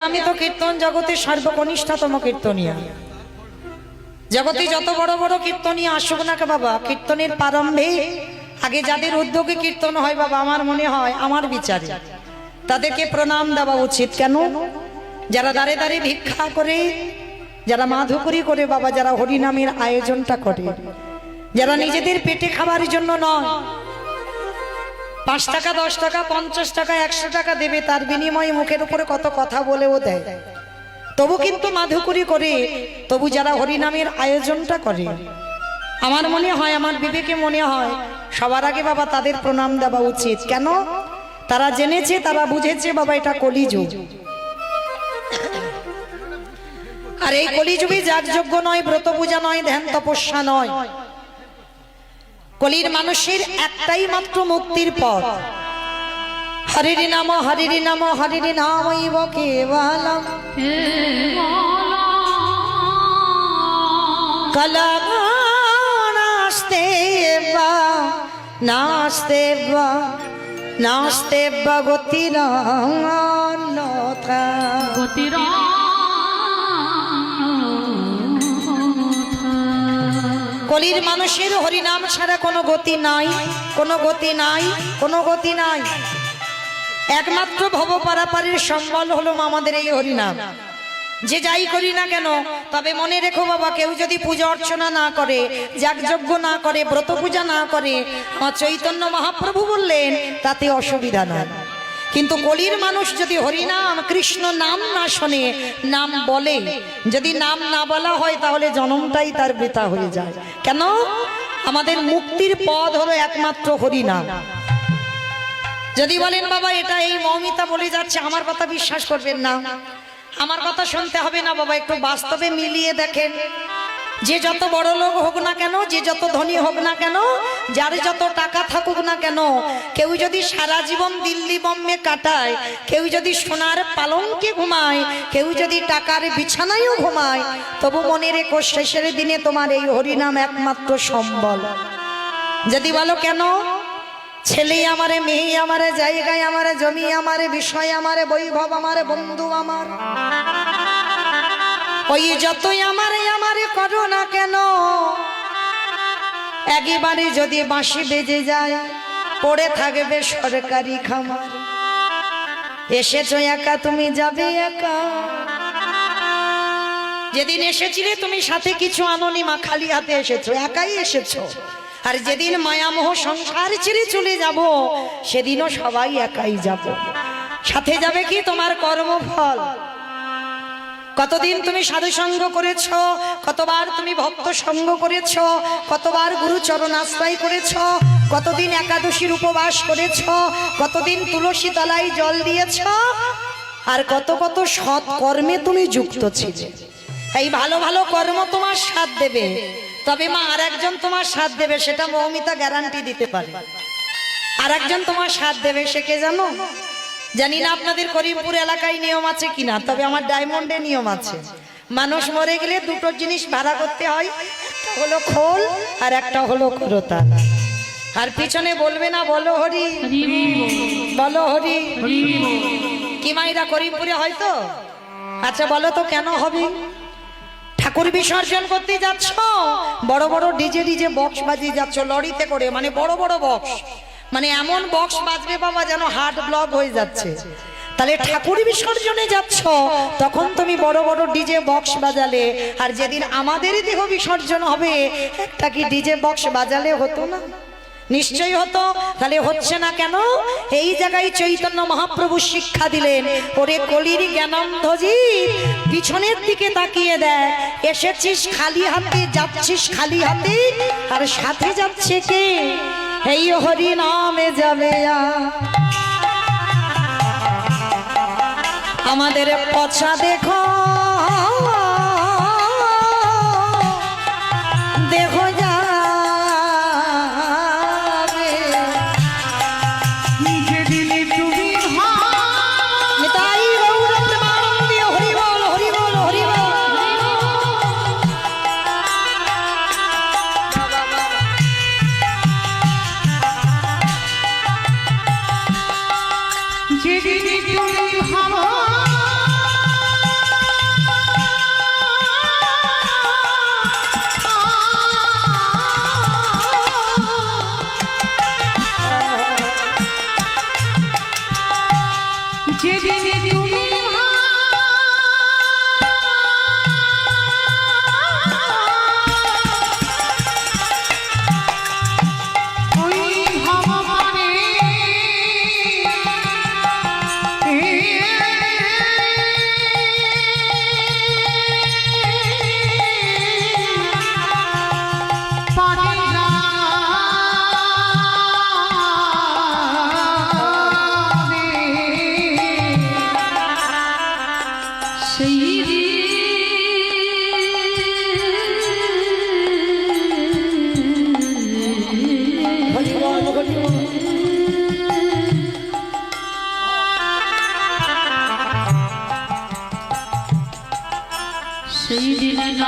আমি তো কীর্তন জগতের সর্বকনিষ্ঠতম কীর্তনিয়া জগতে যত বড় বড় কীর্তনিয়া আসুক না বাবা, কীর্তনের প্রারম্ভে আগে যাদের উদ্যোগে কীর্তন হয় বাবা, আমার মনে হয়, আমার বিচারে তাদেরকে প্রণাম দেওয়া উচিত। কেন? যারা দাঁড়ে দাঁড়িয়ে ভিক্ষা করে, যারা মাধুকরি করে বাবা, যারা হরিনামের আয়োজনটা করে, যারা নিজেদের পেটে খাবার জন্য নয় পাঁচ টাকা, দশ টাকা, পঞ্চাশ টাকা, একশো টাকা দেবে, তার বিনিময়ে মুখের উপরে কত কথা বলেও দেয়। তবু কিন্তু মাধুকরি করে, তবু যারা হরিনামের আয়োজনটা করে। আমার মনে হয়, আমার বিবেকে মনে হয়, সবার আগে বাবা তাদের প্রণাম দেওয়া উচিত। কেন? তারা জেনেছে, তারা বুঝেছে, বাবা, এটা কলিযুগ। আর এই কলিযুগে যার যোগ্য নয় ব্রত পূজা নয়, ধ্যান তপস্যা নয়। কলির মানুষের একটাই মাত্র মুক্তির পথ। হরিরি নাম হরিরি নাম, হরিরি নামইব কেবলম। কলগানাস্তে বা নাস্তে বা নাস্তে বা গতিরথা কলির মানুষের হরিনাম ছাড়া কোনো গতি নাই, কোনো গতি নাই, কোনো গতি নাই। একমাত্র ভব পারাপারের সম্বল হলো আমাদের এই হরিনাম। যে যাই করি না কেন, তবে মনে রেখো বাবা, কেউ যদি পূজা অর্চনা না করে, যাগযজ্ঞ না করে ব্রত পূজা না করে আমার চৈতন্য মহাপ্রভু বললেন, তাতে অসুবিধা নাই কিন্তু কলির মানুষ যদি হরিনাম, কৃষ্ণ নাম না শোনে, নাম বলে। যদি নাম না বলা হয়, তাহলে জনমটাই তার বৃথা হয়ে যায়। কেন? আমাদের মুক্তির পদ হলো একমাত্র হরিনাম। যদি বলেন, বাবা, এটা এই মৌমিতা বলে যাচ্ছে, আমার কথা বিশ্বাস করবেন না। আমার কথা শুনতে হবে না, বাবা, একটু বাস্তবে মিলিয়ে দেখেন। যে যত বড় লোক হোক না কেন, যে যত ধনী হোক না কেন, যার যত টাকা থাকুক না কেন, কেউ যদি সারা জীবন দিল্লি বম্বে কাটায়, কেউ যদি সোনার পালঙ্কে ঘুমায়, কেউ যদি টাকার বিছানায়ও ঘুমায়, তবু মনে রেখো শেষের দিনে তোমার এই হরিনাম একমাত্র সম্বল। যদি বলো কেন? ছেলে আমারে, মেয়ে আমারে, জায়গায় আমারে, জমি আমারে, বিষয় আমারে, বৈভব আমারে, বন্ধু আমার। ওই যতই আমারে আমারে করো না কেন? একেবারে যদি বাঁশি বেজে যায়, পড়ে থাকবে সরকারি খামার। এসেছ একা, তুমি যাবে একা। যেদিন এসেছিলে তুমি সাথে কিছু আননি মা, খালি হাতে এসেছ, একাই এসেছ। আর যেদিন মায়ামোহ সংসার ছেড়ে চলে যাব, সেদিনও সবাই একাই যাব। সাথে যাবে কি তোমার কর্মফল? কতদিন তুমি সাধু সঙ্গ করেছ? কতবার তুমি ভক্ত সঙ্গ করেছ? কতবার গুরু চরণ আশ্রয় করেছ? কতদিন একাদশীর উপবাস করেছ? কতদিন তুলসী তলায় জল দিয়েছ? আর কত কত সৎ কর্মে তুমি যুক্ত ছিলে। এই ভালো ভালো কর্ম তোমার সাথ দেবে। তবে মা আর একজন তোমার সাথ দেবে, সেটা মৌমিতা গ্যারান্টি দিতে পারে। আর একজন তোমার সাথ দেবে, সে কে জানো? জানি না আপনাদের করিমপুর এলাকায় নিয়ম আছে কিনা, তবে আমার ডায়মন্ডে নিয়ম আছে। মানুষ মরে গেলে দুটো জিনিস ভাড়া করতে হয় হলো খোল আর একটা হলো করতা আর পিছনে বলবে না, বলো হরি। বলো হরি। কি মাইরা করিমপুরে হয়তো আচ্ছা বলো তো কেন হবে? ঠাকুর বিসর্জন করতে যাচ্ছ? বড় বড় ডিজে ডিজে বক্স বাজিয়ে যাচ্ছ, লরিতে করে মানে বড় বড় বক্স। মানে এমন বক্স বাজবে বাবা যেন হার্ট ব্লক হয়ে যাচ্ছে। তাহলে ঠাকুর বিসর্জনে যাচ্ছ, তখন তুমি বড় বড় ডিজে বক্স বাজালে। আর যেদিন আমাদের দেহ বিসর্জন হবে, একটা কি ডিজে বক্স বাজালে হতো না? নিশ্চয়ই হতো। তাহলে হচ্ছে না কেন? এই জায়গায় চৈতন্য মহাপ্রভু শিক্ষা দিলেন, ওরে কলির জ্ঞানন্ধজি, পিছনের দিকে তাকিয়ে দেয় এসেছিস খালি হাতে, যাচ্ছিস খালি হাতে, আর সাথে যাচ্ছে কে? এই হরি নামে যাবে আমাদের পছা দেখো যেদিন তুমি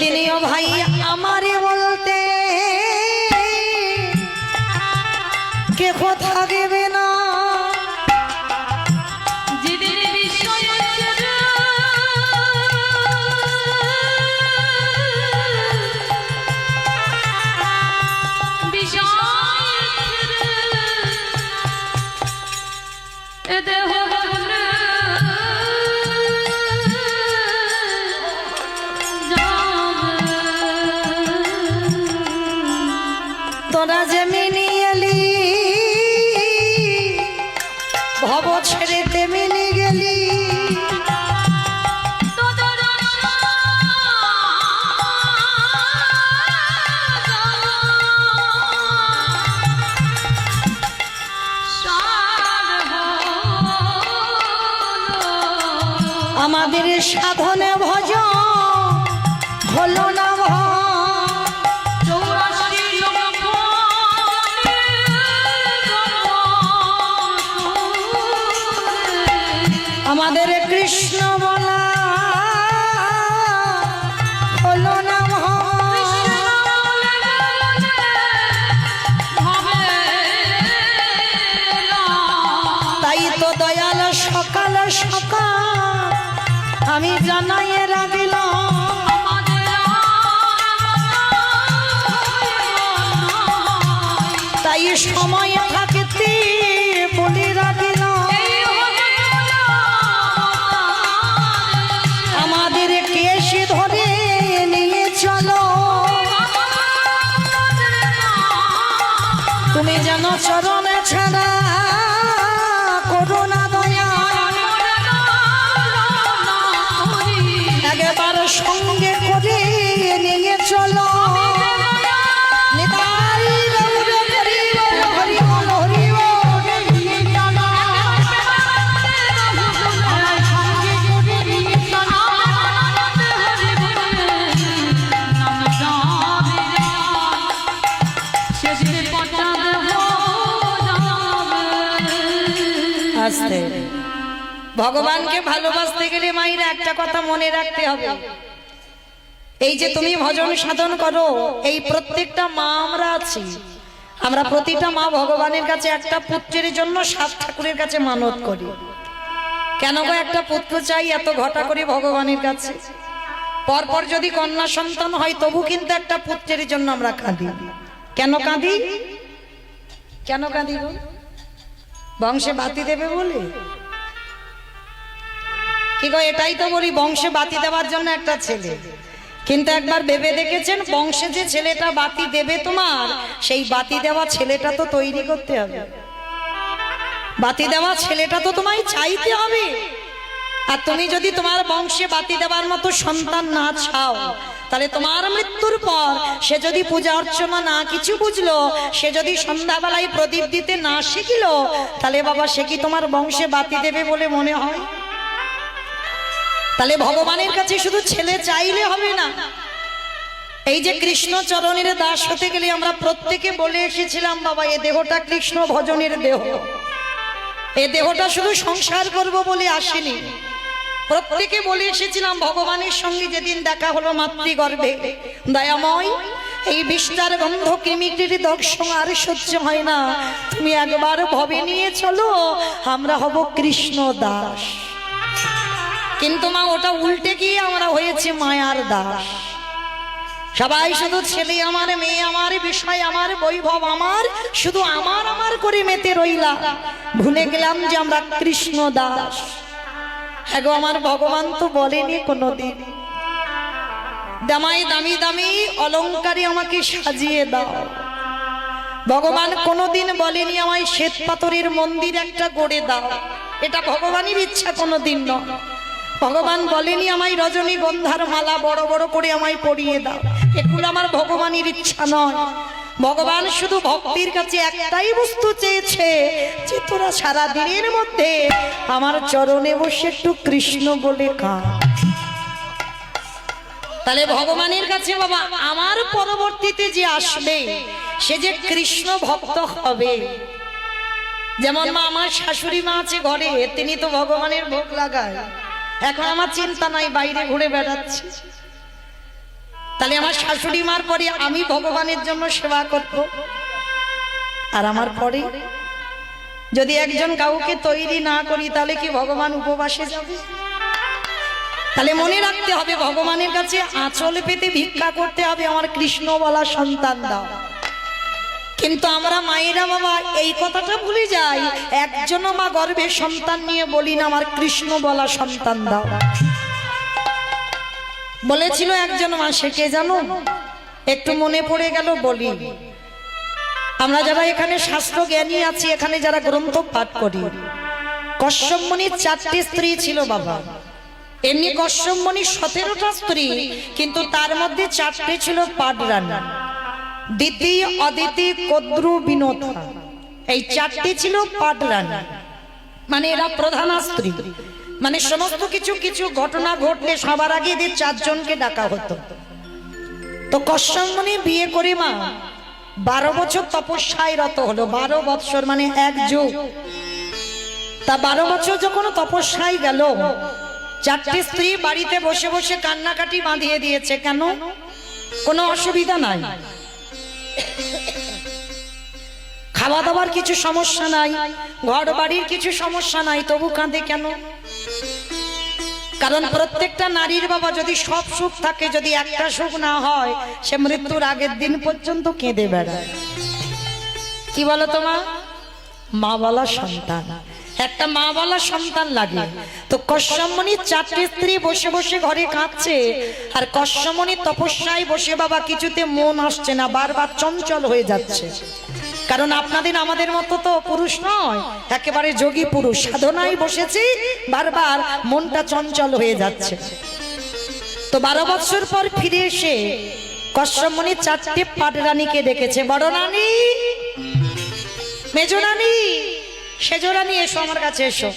সেদিনও ভাই। সাধনে ভজ হলো না আমাদের কৃষ্ণ সময় থাকতে বলি রাখিল আমাদের ধরে নিয়ে চলো। তুমি যেন চরণে ছাড়া করোনা দয়া। সঙ্গে ভগবানকে ভালোবাসতে গেলে মায়ের একটা কথা মনে রাখতে হবে। এই যে তুমি ভজন সাধন করো, এই প্রত্যেকটা মা আমরা আছি। আমরা প্রতিটা মা ভগবানের কাছে একটা পুত্রের জন্য সাত ঠাকুরের কাছে মানত করি। কেন গো একটা পুত্র চাই এত ঘটা করে ভগবানের কাছে? পরপর যদি কন্যা সন্তান হয়, তবু কিন্তু একটা পুত্রের জন্য আমরা কাঁদি। কেন কাঁদি? কেন কাঁদি বংশে বাতি দেবে বলে? কি গো, এটাই তো বলি, বংশে বাতি দেওয়ার জন্য একটা ছেলে। কিন্তু একবার ভেবে দেখেছেন, বংশে যে ছেলেটা বাতি দেবে তোমার, সেই বাতি দেওয়া ছেলেটা তো তৈরি করতে হবে। বাতি দেওয়া ছেলেটা তো তোমায় চাইতে হবে। আর তুমি যদি তোমার বংশে বাতি দেওয়ার মতো সন্তান না চাও, তাহলে তোমার মৃত্যুর পর সে যদি পূজা অর্চনা না কিছু বুঝলো, সে যদি সন্ধ্যাবেলায় প্রদীপ দিতে না শিখিলো, তাহলে বাবা, সে কি তোমার বংশে বাতি দেবে বলে মনে হয়? তাহলে ভগবানের কাছে শুধু ছেলে চাইলে হবে না। এই যে কৃষ্ণ চরণের দাস হতে গেলে আমরা প্রত্যেকে বলে এসেছিলাম, বাবা, এ দেহটা কৃষ্ণ ভজনের দেহ। এ দেহটা শুধু সংসার করব বলে আসেনি। প্রত্যেকে বলে এসেছিলাম, ভগবানের সঙ্গে যেদিন দেখা হলো মাতৃগর্ভে, দয়াময়, এই বিস্তার গন্ধ কৃমিটির দর্শন আর সহ্য হয় না। তুমি একবার ভবে নিয়ে চলো, আমরা হব কৃষ্ণ দাস। কিন্তু মা ওটা উল্টে গিয়ে আমরা হয়েছে মায়ার দাস। সবাই শুধু ছেলে আমার মেয়ে আমার বিষয় আমার বৈভব আমার শুধু আমার আমার করে মেতে রইলা। ভুলে গেলাম যে আমরা কৃষ্ণ দাস। হ্যাঁ গো, আমার ভগবান তো বলেনি কোনোদিন। দামাই দামি দামি অলংকারে আমাকে সাজিয়ে দাও। ভগবান কোনোদিন বলেনি আমায় শ্বেত পাথরের মন্দির একটা গড়ে দাও। এটা ভগবানের ইচ্ছা কোনোদিন নয়। ভগবান বলেনি আমায় রজনীগন্ধার মালা বড় বড় করে আমায় পরিয়ে দাও। এগুলো আমার ভগবানের ইচ্ছা নয়। ভগবান শুধু ভক্তির কাছে একটাই বস্তু চেয়েছে যে তোরা সারা দিনের মধ্যে আমার চরণে বসে একটু কৃষ্ণ বলে খা তাহলে ভগবানের কাছে বাবা, আমার পরবর্তীতে যে আসবে, সে যে কৃষ্ণ ভক্ত হবে। যেমন মা আমার শাশুড়ি মা আছে ঘরে, তিনি তো ভগবানের ভোগ লাগায়। এখন আমার চিন্তা নাই, বাইরে ঘুরে বেড়াচ্ছি। তাহলে আমার শাশুড়ি মার পরে আমি ভগবানের জন্য সেবা করব। আর আমার পরে যদি একজন কাউকে তৈরি না করি, তাহলে কি ভগবান উপবাসে যাবে? তাহলে মনে রাখতে হবে, ভগবানের কাছে আঁচল পেতে ভিক্ষা করতে হবে আমার কৃষ্ণ বলা সন্তান দাও কিন্তু আমরা মায়েরা বাবা, এই কথাটা ভুলে যাই। একজনও মা গর্ভে সন্তান নিয়ে বলি না, আমার কৃষ্ণ বলা সন্তান দাও। বলেছিল একজন মা, সে কে জানো? একটু মনে পড়ে গেল, বলি। আমরা যারা এখানে শাস্ত্র জ্ঞানী আছি, এখানে যারা গ্রন্থ পাঠ করি, কশ্যপ মুনির চারটি স্ত্রী ছিল বাবা। এমনি কশ্যপ মুনির সতেরোটা স্ত্রী, কিন্তু তার মধ্যে চারটে ছিল পাটরানী দিতি অদিতি কদ্রু বিনোদা এই চারটি ছিল পাটরানী মানে এরা প্রধান স্ত্রী মানে সমস্ত কিছু কিছু ঘটনা ঘটলে সবার আগে এদের চারজনকে ডাকা হতো। তো কশ্যপ মুনি বিয়ে করে মা, বারো বছর তপস্যায় রত হলো। বারো বৎসর মানে এক যুগ। তা বারো বছর যখন তপস্যায় গেল, চারটি স্ত্রী বাড়িতে বসে বসে কান্নাকাটি বাঁধিয়ে দিয়েছে। কেন? কোনো অসুবিধা নাই। খাওয়া দাওয়ার কিছু সমস্যা নাই। ঘর বাড়ির কিছু সমস্যা নাই, তবু কাঁদে কেন? কারণ প্রত্যেকটা নারীর বাবা যদি সব সুখ থাকে, যদি একটা সুখ না হয়, সে মৃত্যুর আগের দিন পর্যন্ত কেঁদে বেড়ায়। কি বলো তোমা মা? বলা সন্তান। একটা মা বলা সন্তান লাগে। তো কশ্যমণি চারটি স্ত্রী বসে বসে ঘরে কাঁদছে, আর কশ্যমণি তপস্যায় বসে বাবা কিছুতে মন আসছে না, বারবার চঞ্চল হয়ে যাচ্ছে। কারণ আপনাদের আমাদের মতো তো পুরুষ নয়, একেবারে যোগী পুরুষ। সাধনায় বসেছি, বারবার মনটা চঞ্চল হয়ে যাচ্ছে। তো বারো বছর পর ফিরে এসে কশ্যমণি চারটে পাট রানীকে ডেকেছে বড় রানী, মেজো রানী রানী, এসো আমার কাছে এসো।